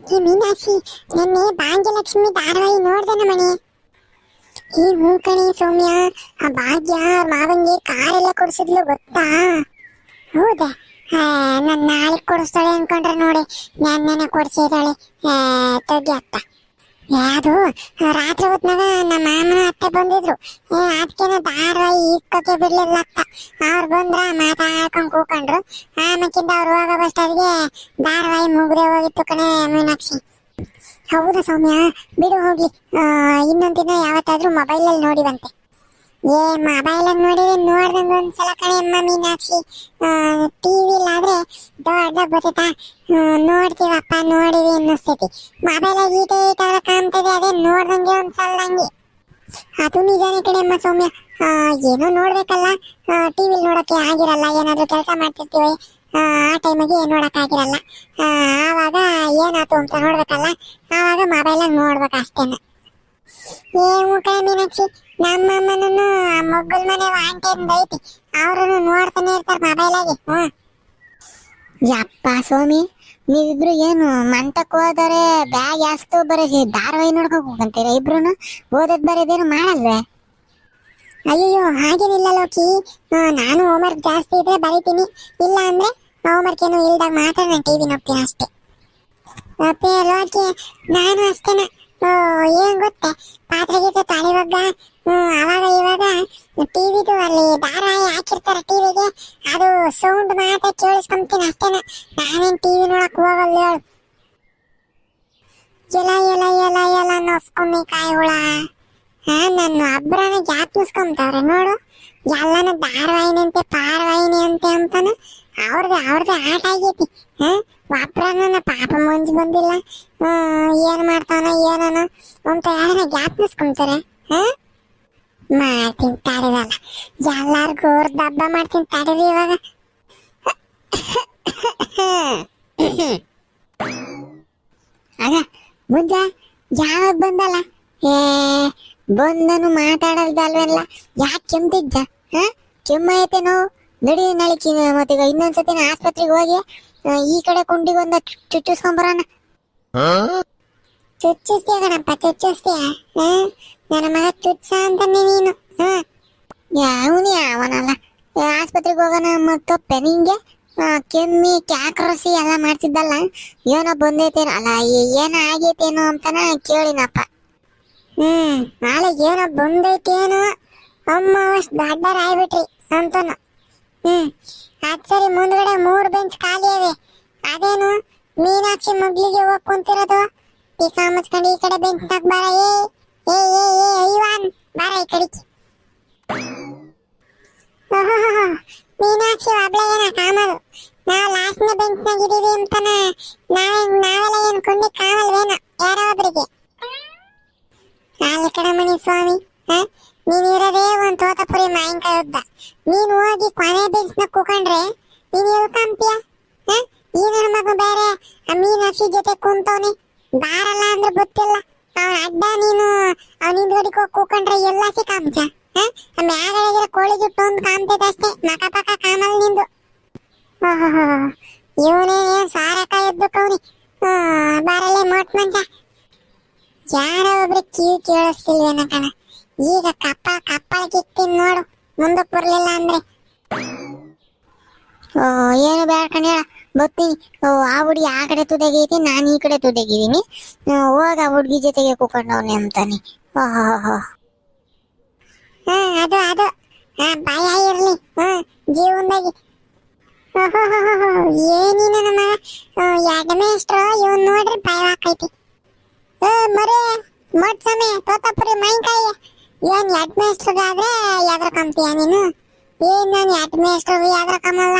ಈ ಮೀನಾಕ್ಷಿ ನಿನ್ನೆ ಭಾಗ್ಯಲಕ್ಷ್ಮಿ ಧಾರಾವಾಹಿ ನೋಡ್ದನ ಮನೆ. ಈ ಹೂ ಕಣಿ ಸೌಮ್ಯ, ಆ ಭಾಗ್ಯ ಮಾವಂಗೆ ಕಾರೆಲ್ಲ ಕೊಡಿಸಿದ್ಲು ಗೊತ್ತಾ? ಹೌದಾ? ನಾನು ನಾಳೆ ಕೊಡಿಸ್ತಾಳೆ ಅನ್ಕೊಂಡ್ರೆ ನೋಡಿ ನೆನ್ನೆನೆ ಕೊಡ್ಸಿದಾಳೆ ತೆಗಿ ಅತ್ತ. ಯಾವುದು? ರಾತ್ರಿ ಹೊತ್ನಾಗ ನಮ್ಮ ಮಾಮನ ಅತ್ತೆ ಬಂದಿದ್ರು. ಏ, ಅದಕ್ಕೇನ ಧಾರಾವಾಹಿ ಇಕ್ಕೋಕೆ ಬಿಡ್ಲಿಲ್ಲ ಅತ್ತ ಅವ್ರು ಬಂದ್ರ ಮಾತಾಡ್ಕೊಂಡು ಕೂಕೊಂಡ್ರು. ಆಮೇಕಿಂದ ಅವ್ರು ಹೋಗೋ ಬಸ್ಟಾದ್ಗೆ ಧಾರಾವಾಹಿ ಮುಗ್ದೆ ಹೋಗಿತ್ತು ಕಣೆ ಮೀನಾಕ್ಷಿ. ಹೌದಾ ಸೌಮ್ಯ. ಬಿಡು ಹೋಗಿ ಇನ್ನೊಂದ್ ದಿನ ಯಾವತ್ತಾದ್ರೂ ಮೊಬೈಲಲ್ಲಿ ನೋಡಿವಂತೆ. ಏ ಮೊಬೈಲ್ ನೋಡಿದ್ರೆ ನೋಡ್ದಂಗೆ ಒಂದ್ಸಲ ಕಣೆ ಅಮ್ಮ ಮೀನಾಕ್ಷಿ. ಟಿವಿಲಾದ್ರೆ ದೊಡ್ಡ ಬರ್ತೈತಾ? ನೋಡ್ತೀವಪ್ಪ ನೋಡಿವಿ ಅನ್ನಿಸ್ತೈತಿ. ಮೊಬೈಲಾಗ ಈಟ ಈಟಾಗ ಕಾಣ್ತದೆ, ಅದೇ ನೋಡ್ದಂಗೆ ಒಂದ್ಸಲಂಗೆ ಅದು ನಿಜಾನೇ ಕಣೆ ಅಮ್ಮ ಸೌಮ್ಯ ಏನೋ ನೋಡ್ಬೇಕಲ್ಲ. ಟಿವಿಲಿ ನೋಡಕ್ಕೆ ಆಗಿರಲ್ಲ, ಏನಾದ್ರೂ ಕೆಲಸ ಮಾಡ್ತಿರ್ತೀವಿ. ಆ ಟೈಮಿಗೆ ಆಗಿರಲ್ಲ. ಆವಾಗ ಏನಾಯ್ತು ಅಂತ ನೋಡ್ಬೇಕಲ್ಲ. ಆವಾಗ ಮೊಬೈಲಾಗ ನೋಡ್ಬೇಕು ಅಷ್ಟೇನೆ. ಏ ಕಣೆ ಮೀನಾಕ್ಷಿ. ನಮ್ಮ ಅಮ್ಮನೂ ಮೊಗ್ಗಲ್ ಮನೆ ಆಂಟಿ ಐತಿ ಅವ್ರು ನೋಡ್ತಾನೆ ಇರ್ತಾರೆ ಮೊಬೈಲಾಗೆ ಹ್ಞೂ. ಯಪ್ಪ ಸ್ವಾಮಿ ನೀವಿಬ್ರು ಏನು ಮಂಟಕ್ ಹೋದರೆ ಬ್ಯಾಗ್ ಯಾಸ್ತು ಬರೀ ಧಾರವಾಹಿ ನೋಡ್ಕೊಂಡ್ ಹೋಗಂತೀರ ಇಬ್ರು ಓದದ್ ಬರೋದೇನು ಮಾಡಲ್ವೇ? ಅಯ್ಯೋ ಹಾಗೇನಿಲ್ಲ ಲೋಕಿ. ನಾನು ಹೋಮ್ವರ್ಕ್ ಜಾಸ್ತಿ ಇದ್ರೆ ಬರಿತೀನಿ. ಇಲ್ಲ ಅಂದ್ರೆ ಹೋಮ್ವರ್ಕ್ ಏನು ಇಲ್ದಾಗ ಮಾತ್ರ ನಾನು ಟಿವಿ ನೋಡ್ತೀನಿ ಅಷ್ಟೇ. ಲೋಕಿ, ನಾನು ಅಷ್ಟೇನ. ಏನ್ ಗೊತ್ತೆ? ಪಾತ್ರೆ ಗೀತೆ ತೊಳೆಯುವಾಗ ಹ್ಮ್, ಅವಾಗ ಇವಾಗ ಟಿವಿದು ಅಲ್ಲಿ ಧಾರಾವಾಹಿ ಹಾಕಿರ್ತಾರೆ ಟಿವಿಗೆ. ಅದು ಸೌಂಡ್ ಮಾತ್ರ ಕೇಳಿಸ್ಕೊಂತೀನಿ ಅಷ್ಟೇನ. ನಾನೇನ್ ಟಿವಿ ನೋಡಕ್ ಹೋಗಲ್ಲ ಹೇಳು. ಎಲ ಎಲ ಎಲ ಎಲ ನೋಸ್ಕೊಮ್ಮಿ ಕಾಯಿ ಹುಳ ಹಾ, ನನ್ನ ಒಬ್ಬರನ್ನ ಜ್ಞಾಪಿಸ್ಕೊಂತವ್ರೆ ನೋಡು. ಎಲ್ಲನ ಧಾರವಾಹಿನಿ ಅಂತೆ ಪಾರವಾಹಿನಿ ಅಂತೆ ಅಂತಾನ. ಅವ್ರದ್ದು ಅವ್ರದ್ದು ಆಟ ಆಗೈತಿ. ಹಾ ಒಬ್ಬರನ್ನ ಪಾಪ ಮುಂಜ್ ಬಂದಿಲ್ಲ. ಏನ್ ಮಾಡ್ತಾನ, ಏನನ ಅಂತ ಯಾರನ್ನ ಜ್ಞಾಪಿಸ್ಕೊಂತಾರೆ ಹಾ? ಮಾಡ್ತೀನಿ ತಡೆದಲ್ಲ ಎಲ್ಲಾರ್ಗೂ ಅವ್ರದ್ದು ಹಬ್ಬ ಮಾಡ್ತೀನಿ ತಡೆದಿ ಇವಾಗ. ಆಗ ಮುಂಜ, ಯಾವಾಗ ಬಂದಲ್ಲ? ಏ ಬಂದನು ಮಾತಾಡಲ್ದಲ್ವೆಲ್ಲ? ಯಾಕೆ ಕೆಮ್ತಿದ್ದ? ಹ? ಕೆಮ್ಮ ಐತೆ ನೋವು? ನಡಿ ನಳಿಕ ಮತ್ತೀಗ ಇನ್ನೊಂದ್ಸತಿ ಆಸ್ಪತ್ರೆಗೆ ಹೋಗಿ ಈ ಕಡೆ ಕುಂಡಿಗೆ ಒಂದ ಚುಚ್ಚಿಸ್ಕೊಂಬರೋಣ. ಚುಚ್ಚಿಸ್ತೀಯ ಕಣಪ್ಪ ಚುಚ್ಚಿಸ್ತೀಯ? ನನ್ನ ಮಗ ಚುಚ್ಚ ಅಂತಾನೆ ನೀನು. ಯಾವನು ಯಾವನಲ್ಲ ಅವನಲ್ಲ. ಆಸ್ಪತ್ರೆಗೆ ಹೋಗೋಣ ಮತ್ತೊಪ್ಪೆ ನಿಂಗೆ? ಕೆಮ್ಮಿ ಕ್ಯಾಕ್ರಸಿ ಎಲ್ಲ ಮಾಡ್ತಿದ್ದಲ್ಲ? ಏನೋ ಬಂದೈತೇನೋ ಅಲ್ಲ ಏನೋ ಆಗೈತೇನೋ ಅಂತಾನ ಕೇಳಿನಪ್ಪ. ಹ್ಮ್ ನಾಳೆ ಏನೋ ಬಂದೈತೇನೋ, ಅಮ್ಮ ಅಷ್ಟ್ ದಡ್ಡರ್ ಆಗ್ಬಿಟ್ರಿ ಅಂತನ. ಹ್ಮ್ ಅದ್ ಸರಿ ಮುಂದ್ಗಡೆ ಮೂರ್ ಬೆಂಚ್ ಖಾಲಿ ಅವೆ. ಅದೇನು, ಮೀನಾಕ್ಷಿ ಮಗ್ಲಿಗೆ ಹೋಗ್ ಕುಂತಿರೋದು? ಟಿಕಾ ಮುಚ್ಕೊಂಡು ಈ ಕಡೆ ಬೆಂಚ್ ನಾಗ್ ಬಾರ, ಏ ಏ ಏ ಏ, ಐವಾನ್, ಬಾರ ಈ ಕಡೆಗೆ ಮೀನಾಕ್ಷಿ ಒಬ್ಳೆ ಏನ ಕಾಮಲ್ ನಾವು ಲಾಸ್ಟ್ನ ಬೆಂಚ್ ನಾಗ ಇದೀವಿ ಅಂತಾನ. ನಾವೇ ನಾವೆಲ್ಲ ಏನ್ ಕೊಂಡಿ ಕಾಮಲ್ವೇನೋ ಯಾರೋ ಒಬ್ರಿಗೆ ಮಣಿ ಸ್ವಾಮಿ? ಹ? ನೀನ್ ಇರೋದೇ ಒಂದ್ ತೋತಪುರಿ ಮಾವಿನಕಾಯಿ ಯುದ್ಧ ನೀನ್ ಹೋಗಿ ಕೊನೆ ಬೆಂಚ್ನ ಕೂಕೊಂಡ್ರೆ ನೀನ್ ಎಲ್ ಹ? ಈ ನನ್ನ ಬೇರೆ, ಆ ಮೀನಾಕ್ಷಿ ಜೊತೆ ಕುಂತವ್ನಿ. ಬಾರಲ್ಲ ಅಂದ್ರೆ ಗೊತ್ತಿಲ್ಲ. ಅವನ ಅಡ್ಡ ನೀನು ಅವನಿಂದ ಹೊಡಿಕೋ ಕೂಕಂಡ್ರೆ ಎಲ್ಲ ಎಲ್ಲಾಸಿ ಕಾಮ್ಚ ಮ್ಯಾಗಡೆ ಕೋಳಿ ಜುಟ್ಟು ಒಂದು ಕಾಮ್ತೈತೆ ಅಷ್ಟೇ. ಮಕ ಪಕ ಕಾಮಲ್ ನಿಂದು. ಓಹೋ ಇವನೇ ಸಾರಕ ಎದ್ದು ಕವ್ನಿ ಬಾರಲ್ಲೇ ಮೋಟ್ ಮಂಚ. ಯಾರೋ ಒಬ್ರು ಕಿವಿ ಕೇಳಿಸ್ತಿಲ್ವೇನ ಕಣ. ಈಗ ಕಪ್ಪ ಕಪ್ಪ ಕಿತ್ತೀನಿ ನೋಡು. ಮುಂದಕ್ಕೆ ಬರ್ಲಿಲ್ಲ ಅಂದ್ರೆ. ಓ, ಏನು ಬೇಡ ಕಣ ಬರ್ತೀನಿ. ಓ, ಆ ಹುಡುಗಿ ಆ ಕಡೆ ತುದಿಗೈತಿ ನಾನು ಈ ಕಡೆ ತುದಿಗಿದ್ದೀನಿ ಹೋಗ ಆ ಹುಡುಗಿ ಜೊತೆಗೆ ಕೂಕೊಂಡವ್ನೆ ಅಂತಾನೆ. ಓಹೋ ಹಾ ಅದು ಅದು. ಹಾ, ಭಯ ಇರ್ಲಿ. ಹಾ ಜೀವನದಾಗಿ. ಏನಿನ ನಮ್ಮ ಎಡಮೇಷ್ಟ್ರು ಇವನ್ ನೋಡ್ರಿ ಭಯ ಆಕೈತಿ ಮರೆ ಮೊಟ್ ಸಮಯ ತೋತಾಪುರಿ ಮಾವಿನಕಾಯಿ. ಏನ್ ಎಡ್ಮೇಷ್ಟ್ರಿಗಾದ್ರೆ ಯಾವ್ದ್ರ ಕಂತೀಯ ನೀನು? ಏನ್ ನಾನು ಎಡ್ಮೇಷ್ಟ್ರಿಗೆ ಯಾವ್ದ್ರ ಕಮಲ್ಲ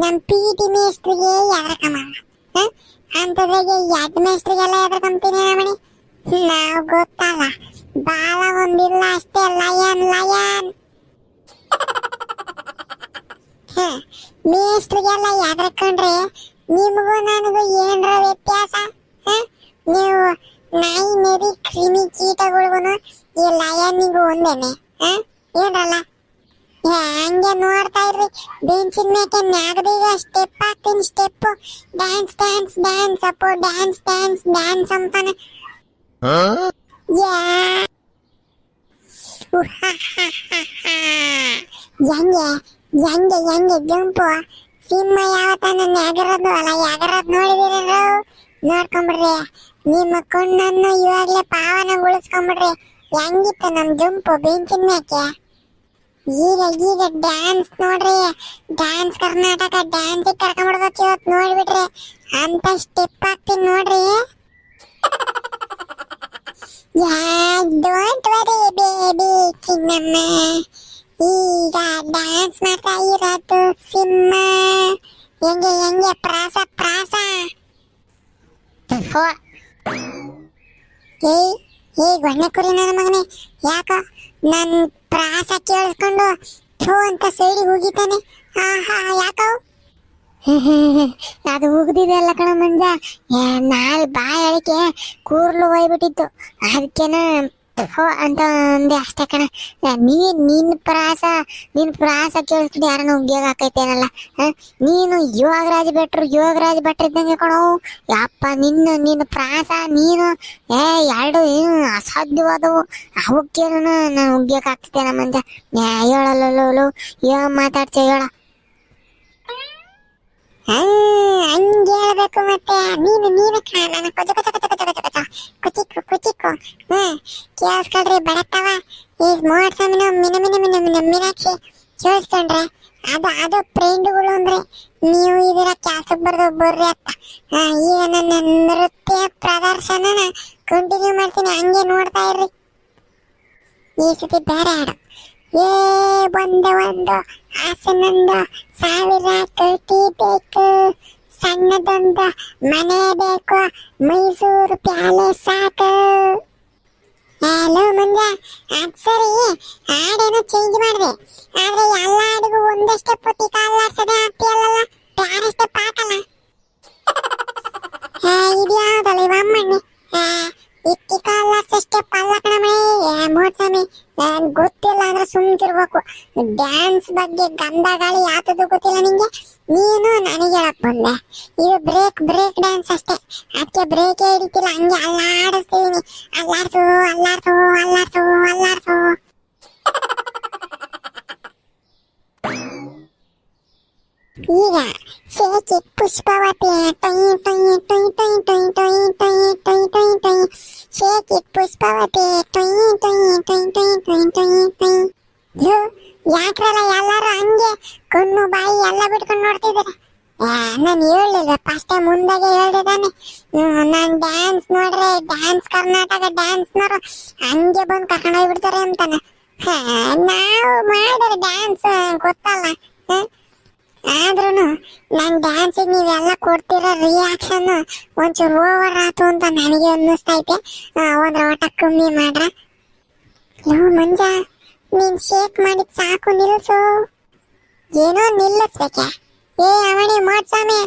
ನಮ್ ಪಿ ಟಿ ಮೇಸ್ಟ್ರಿಗೆ ಯಾವ್ದ್ರ ಕಮಲ್ಲ ಹ? ಅಂಥದ್ರಾಗೆ ಎಡ್ಮೇಷ್ಟ್ರಿಗೆಲ್ಲ ಯಾವ್ದ್ರ ಕಂತೀನಿ ಮಣಿ ನಾವು ಗೊತ್ತಲ್ಲ. ಬಾಲ ಒಂದಿಲ್ಲ ಅಷ್ಟೇ ಲಯನ್ ಲಯನ್ ಹ, ಯಾವ್ದ್ರ ಕಂಡ್ರೆ ನಿಮಗೂ ನನಗೂ ಏನ್ರ ವ್ಯತ್ಯಾಸ? ನೀವು ನಾಯಿ ನೆರಿ ಕ್ರಿಮಿ ಕೀಟಗಳಿಗೂ ಈ ಲಯನ್ನಿಗೂ ಒಂದೇನೆ ಹ? ಏನ್ರಲ್ಲ? ಹಂಗೆ ನೋಡ್ತಾ ಇರ್ರಿ. ಬೆಂಚಿನ ಮೇಕೆ ಮ್ಯಾಗದೀಗ ಸ್ಟೆಪ್ ಹಾಕ್ತೀನಿ step dance dance dance Appu dance dance dance ಅಂತಾನೆ. ಹೆಂಗೆ ಹೆಂಗೆ ಹೆಂಗೆ ಜಂಪು ಸಿಂಹ ಯಾವತ್ತನ ಎಗರದು ಅಲ್ಲ ಎಗರದ್ ನೋಡಿದಿರ ನೋಡ್ಕೊಂಬಿಡ್ರಿ. ನಿಮ್ಮ ಕಣ್ಣನ್ನು ಇವಾಗ್ಲೇ ಪಾವನಗೊಳಿಸ್ಕೊಂಬಿಡ್ರಿ. ಹೆಂಗಿತ್ತು ನಮ್ಮ ಜಂಪು ಬೆಂಚಿನ ಮೇಕೆ ಈಗ ಈಗ ಡ್ಯಾನ್ಸ್ ನೋಡ್ರಿ. ಡ್ಯಾನ್ಸ್ ಕರ್ನಾಟಕ ಡ್ಯಾನ್ಸ್ ಕರ್ಕೊಂಡ್ಬಿಡ್ಬೇಕು ಇವತ್ತು ನೋಡ್ಬಿಟ್ರಿ ಅಂತ ಸ್ಟೆಪ್ ಹಾಕ್ತೀನಿ ನೋಡ್ರಿ. ಡೋಂಟ್ ವರಿ ಬೇಬಿ ಚಿನ್ನಮ್ಮ. ಈಗ ಡ್ಯಾನ್ಸ್ ಮಾಡ್ತಾ ಇರೋದು ಸಿಂಹ. ಹೆಂಗೆ ಹೆಂಗೆ, ಪ್ರಾಸ ಪ್ರಾಸ? ಹೋ ಏಯ್ ಏಯ್ ಗೊಣ್ಣೆ ನನ್ನ ಮಗನೇ ಯಾಕ ನನ್ ಪ್ರಾಸ ಕೇಳಿಸ್ಕೊಂಡು ಥೋ ಅಂತ ಸೈಡಿ ಹೋಗಿತಾನೆ ಹಾ ಹಾ ಯಾಕೋ? ಅದು ಉಗ್ದಿದೆ ಅಲ್ಲ ಕಣ ಮಂಜ. ಏ, ನಾಲ್ ಬಾಯ್ ಅಳಿಕೆ ಕೂರ್ಲು ಹೋಯ್ಬಿಟ್ಟಿತ್ತು. ಅದಕ್ಕೇನ ಹೋ ಅಂತ ಅಂದೆ ಅಷ್ಟೇ ಕಣ. ನೀ ನೀನ್ ನಿನ್ ಪ್ರಾಸ ನಿನ್ ಪ್ರಾಸ ಕೇಳಿಸ್ಕೊಂಡು ಯಾರನ್ನ ಉಗ್ಯೋಗ ಹಾಕೈತೇನಲ್ಲ? ನೀನು ಯೋಗರಾಜ್ ಭಟ್ರು ಯೋಗರಾಜ್ ಭಟ್ರು ಇದ್ದಂಗೆ ಕಣೋ. ಯಪ್ಪ ನಿನ್ನ ನಿನ್ನ ಪ್ರಾಸ ನೀನು ಏ ಎರಡು ಏನು ಅಸಾಧ್ಯವಾದವು. ಅವಕ್ಕೇನು ನಾನು ಮಂಜ ಏ, ಹೇಳಲ್ಲ ಏನ್ ಮಾತಾಡ್ತೀಯ ಹೇಳ. ಹಂಗೆ ಹೇಳ್ಬೇಕು ಮತ್ತೆ. ನೀನು ನೀನು ಕಣ ನನ್ನ ಕೊಚ ಕೊಚ ಕೊಚ ಕೊಚ ಕೊಚ ಕೊಚ ಕುಚಿಕ್ಕು ಕುಚಿಕ್ಕು ಹ್ಮ್ ಕೇಳಿಸ್ಕೊಳ್ರಿ ಬಡತ್ತವ ಈ ಮೂವತ್ತು ಸಾವಿರ ಮಿನ ಮಿನ ಮಿನ ಮಿನ ಮೀನಾಕ್ಷಿ ಕೇಳಿಸ್ಕೊಂಡ್ರೆ ಅದು ಅದು ಫ್ರೆಂಡ್ಗಳು ಅಂದ್ರೆ ನೀವು ಇದರ ಕ್ಯಾಸಕ್ಕೆ ಬರ್ದು ಬರ್ರಿ ಅತ್ತ. ಈಗ ನನ್ನ ನೃತ್ಯ ಪ್ರದರ್ಶನನ ಕಂಟಿನ್ಯೂ ಮಾಡ್ತೀನಿ. ಹಂಗೆ ನೋಡ್ತಾ ಇರ್ರಿ. ಈ ಸತಿ ಬೇರೆ ಹಾಡು ಏ, ಒಂದು ಒಂದು. ಹಾಸನೊಂದು ಸಾವಿರ ಕೋಟಿ ಬೇಕು. ಸಣ್ಣದೊಂದು ಮನೆ ಬೇಕು. ಮೈಸೂರು ಪ್ಯಾಲೇಸ್ ಸಾಕು. ಹಲೋ ಮಂಜ. ಅದು ಸರಿ. ಹಾಡೇನೋ ಚೇಂಜ್ ಮಾಡಿದೆ. ಆದರೆ ಎಲ್ಲ ಹಾಡಿಗೂ ಒಂದೇ ಸ್ಟೆಪ್ ತಿಕ್ಕ ಅಲ್ಲಾಡ್ಸದೆ ಆಗ್ತಿಯಲ್ಲ ಬೇರೆ ಸ್ಟೆಪ್ ಹಾಕಲ್ಲ ಯಾವುದಲ್ಲ ಇದ್ಯಾವ್ದಲ್ಲ ಇವ ಅಮ್ಮಣ್ಣೆ ಪಲ್ಲಕ್ಕಣಮೇ ಕಣಮೇ ಮೂರ್ಸಮಿ ಗೊತ್ತಿಲ್ಲ ಅಂದ್ರೆ ಸುಮ್ಕಿರ್ಬೇಕು. ಡ್ಯಾನ್ಸ್ ಬಗ್ಗೆ ಗಂಧ ಗಾಳಿ ಯಾತದು ಗೊತ್ತಿಲ್ಲ ನಿಂಗೆ? ನೀನು ನನಗೆ ಹೇಳಕ್ ಬಂದೆ. ಇದು ಬ್ರೇಕ್ ಬ್ರೇಕ್ ಡ್ಯಾನ್ಸ್ ಅಷ್ಟೇ. ಅದಕ್ಕೆ ಬ್ರೇಕೇ ಹಿಡಿತಿಲ್ಲ. ಹಂಗೆ ಅಲ್ಲಾಡಿಸ್ತಿದೀನಿ. ಅಲ್ಲಾಡ್ಸು ಅಲ್ಲಾಡ್ಸು ಅಲ್ಲಾಡ್ಸು ಅಲ್ಲಾಡ್ಸು. ಈಗ ಸೇಚಿ ಪುಷ್ಪವತಿ, ಟೊಯ್ ಟೊಯ್ ಟೊಯ್ ಟೊಯ್ ಟೊಯ್ ಟೊಯ್ ಟೊಯ್ ಟೊಯ್ ಟೊಯ್ ಸೇಚಿ ಪುಷ್ಪವತಿ, ಟೊಯ್ ಟೊಯ್ ಹಂಗೆ ಕಣ್ಣು ಬಾಯಿ ಎಲ್ಲ ಬಿಟ್ಕೊಂಡು ನೋಡ್ತಿದ್ದಾರೆ. ನಾನು ಹೇಳಿಲ್ಲ ಫಸ್ಟ್ ಟೈಮ್ ಮುಂದಾಗೆ ಹೇಳಿದಾನೆ ನಾನು ಡ್ಯಾನ್ಸ್ ನೋಡ್ರೆ ಡ್ಯಾನ್ಸ್ ಕರ್ನಾಟಕ ಡ್ಯಾನ್ಸ್ನವರು ಹಂಗೆ ಬಂದು ಕರ್ಕೊಂಡು ಹೋಗ್ಬಿಡ್ತಾರೆ ಅಂತಾನೆ. ನಾವು ಮಾಡಿದ್ರೆ ಡ್ಯಾನ್ಸ್ ಗೊತ್ತಲ್ಲ? ಆದ್ರೂ ನನ್ ಡ್ಯಾನ್ಸಿಗೆ ನೀವೆಲ್ಲ ಕೊಡ್ತಿರೋ ರಿಯಾಕ್ಷನ್ ಒಂಚೂರು ಓವರ್ ಆತು ಅಂತ ನನಗೆ ಅನ್ನಿಸ್ತೈತೆ. ಒಂದ್ ರೋಟ ಕಮ್ಮಿ ಮಾಡ್ರ. ಲೋ ಮಂಜ, ನೀನ್ ಶೇಕ್ ಮಾಡಿದ್ ಸಾಕು ನಿಲ್ಸು. ಏನೋ ನಿಲ್ಲಿಸ್ಬೇಕೆ. ಏ, ಅವಣಿ ಮೋಡ್ಸಾಮಿ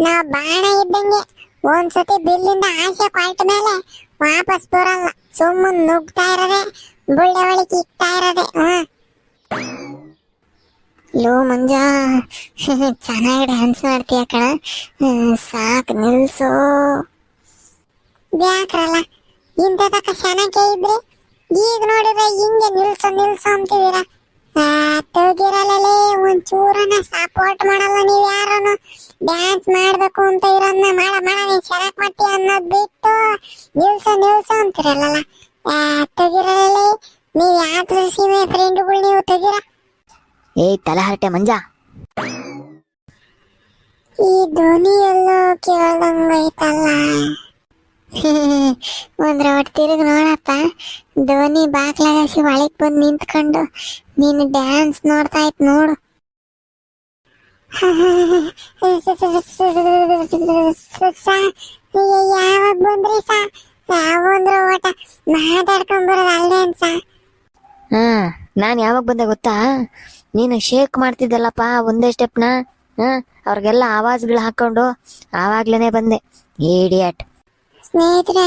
ನಾ ಬಾಣ ಇದ್ದಂಗೆ ಒಂದ್ಸತಿ ಬಿಲ್ಲಿಂದ ಆಸೆ ಕೊಟ್ಟ ಮೇಲೆ ವಾಪಸ್ ಬರಲ್ಲ. ಸುಮ್ಮನೆ ನುಗ್ತಾ ಇರದೆ, ಬುಳ್ಳೆ ಒಳಗೆ ಇರದೆ ಲೋ ಮಂಜ. ಚೆನ್ನಾಗಿ ಡ್ಯಾನ್ಸ್ ಮಾಡ್ತೀಯ ಕಣ. ಸಾಕ್, ನಿಲ್ಸು. ಬ್ಯಾಕ್ರಲ್ಲ, ಇಂಥ ತಕ ಇದ್ರೆ ಈಗ ನೋಡಿದ್ರೆ ಹಿಂಗೆ ನಿಲ್ಸು ನಿಲ್ಸು ಅಂತಿದ್ದೀರ? ಒಂದ್ ಚೂರನ್ನ ಸಪೋರ್ಟ್ ಮಾಡಲ್ಲ ನೀವ್ ಯಾರನ್ನು? ಡ್ಯಾನ್ಸ್ ಮಾಡ್ಬೇಕು ಅಂತ ಇರೋದನ್ನ ಮಾಡ ಮಾಡ, ನೀನ್ ಚೆನ್ನಾಗ್ ಮಾಡ್ತೀಯ ಅನ್ನೋದ್ ಬಿಟ್ಟು ನಿಲ್ಸು ನಿಲ್ಸು ಅಂತಿರಲ್ಲ ತೆಗಿರಲ್ಲೇ, ನೀವ್ ಯಾತ್ರ ಸೀಮೆ ಫ್ರೆಂಡ್ಗಳು ನೀವು ತೆಗಿರ. ಏಯ್ ತಲಹರಟೆ ಮಂಜ ಈ ಧ್ವನಿ ಎಲ್ಲೋ ಕೇಳ್ದಂಗೈತಲ್ಲ ಒಂದ್ ರೌಟ್ ತಿರುಗಿ ನೋಡಪ್ಪ ಧೋನಿ ಬಾಗ್ಲಾಗಸಿ ಒಳಗ್ ಬಂದು ನಿಂತ್ಕೊಂಡು ನೀನು ಡ್ಯಾನ್ಸ್ ನೋಡ್ತಾ ಇತ್ ನೋಡು ಯಾವಾಗ ಬಂದ್ರಿ ಸಾ ಯಾವಂದ್ರು ಓಟ ಮಾತಾಡ್ಕೊಂಡ್ ಬರೋದು ಅಲ್ಲೇ ಅನ್ಸ ಹಾ ನಾನ್ ಯಾವಾಗ ಬಂದೆ ಗೊತ್ತಾ ನೀನು ಶೇಕ್ ಮಾಡ್ತಿದ್ದಲ್ಲಪ್ಪ, ಒಂದೇ ಸ್ಟೆಪ್ನ ಹಾ, ಅವ್ರಿಗೆಲ್ಲ ಆವಾಜ್ಗಳು ಹಾಕೊಂಡು ಆವಾಗ್ಲೇನೆ ಬಂದೆ. ಇಡಿಯಟ್ ಸ್ನೇಹಿತರೆ,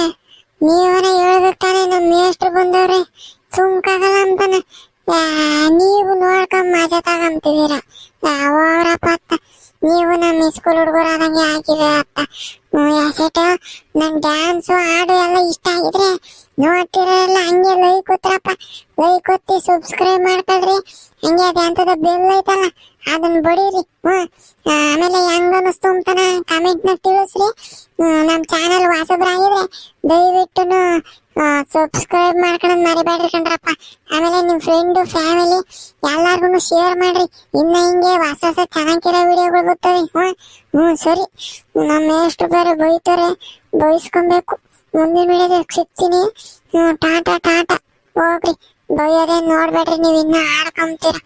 ನೀವನ ಹೇಳ್ಬೇಕು ತಾನೆ ನಮ್ಮ ಮೇಷ್ಟ್ರು ಬಂದವ್ರೆ. ಸುಮ್ಕಾಗಲ್ಲ ಅಂತಾನೆ. ನೀವು ನೋಡ್ಕೊಂಡ್ ಮಜಾ ತಗೊಂತಿದೀರ ಅವರಪ್ಪ ಅತ್ತ ನೀವು ನಮ್ಮ ಸ್ಕೂಲ್ ಹುಡುಗರಾದಂಗೆ ಹಾಕಿದ್ರೆ ಅತ್ತ ಯಾಸೆಟ ನನ್ ಡ್ಯಾನ್ಸ್ ಹಾಡು ಎಲ್ಲ ಇಷ್ಟ ಆಗಿದ್ರೆ ನೋಡ್ತಿರಲ್ಲ, ಹಂಗೆ ಲೈಕ್ ಕೊತ್ರಪ್ಪ. ಲೈಕ್ ಕೊತ್ತಿ ಸಬ್ಸ್ಕ್ರೈಬ್ ಮಾಡ್ಕೊಳ್ರಿ. ಹಂಗೆ ಅದೇ ಅಂತದ ಬೆಲ್ ಐತಲ್ಲ ಅದನ್ನ ಬಡೀರಿ. ಹ್ಮ್ ಆಮೇಲೆ ಹೆಂಗ ಅನಿಸ್ತು ಅಂತಾನ ಕಮೆಂಟ್ನ ತಿಳಿಸ್ರಿ. ನಮ್ಮ ನಮ್ ಚಾನಲ್ ಹೊಸಬ್ರಾಗಿದ್ರೆ ದಯವಿಟ್ಟು ಸಬ್ಸ್ಕ್ರೈಬ್ ಮಾಡ್ಕೊಳದ್ ಮರಿಬೇಡ್ರಿ ಕಣ್ರಪ್ಪ ಆಮೇಲೆ ನಿಮ್ಮ ಫ್ರೆಂಡ್ ಫ್ಯಾಮಿಲಿ ಎಲ್ಲಾರ್ಗು ಶೇರ್ ಮಾಡ್ರಿ. ಇನ್ನ ಹಿಂಗೆ ಹೊಸ ಹೊಸ ಚೆನ್ನಾಗಿರೋ ವಿಡಿಯೋಗಳು ಬರ್ತವೆ. ಹ್ಮ್ ಹ್ಮ್ ಸರಿ. ನಮ್ಮ ಎಷ್ಟು ಬೇರೆ ಬೈತಾರೆ. ಬೈಸ್ಕೊಬೇಕು. ಮುಂದಿನ ವಿಡಿಯೋದಾಗ ಸಿಗ್ತೀನಿ. ಹ್ಮ್ ಟಾಟಾ ಟಾಟಾ. ಹೋಗ್ರಿ. ಬೈಯೋದೇ ನೋಡ್ಬೇಡ್ರಿ, ನೀವು ಇನ್ನ ಆಡ್ಕೊಂತೀರ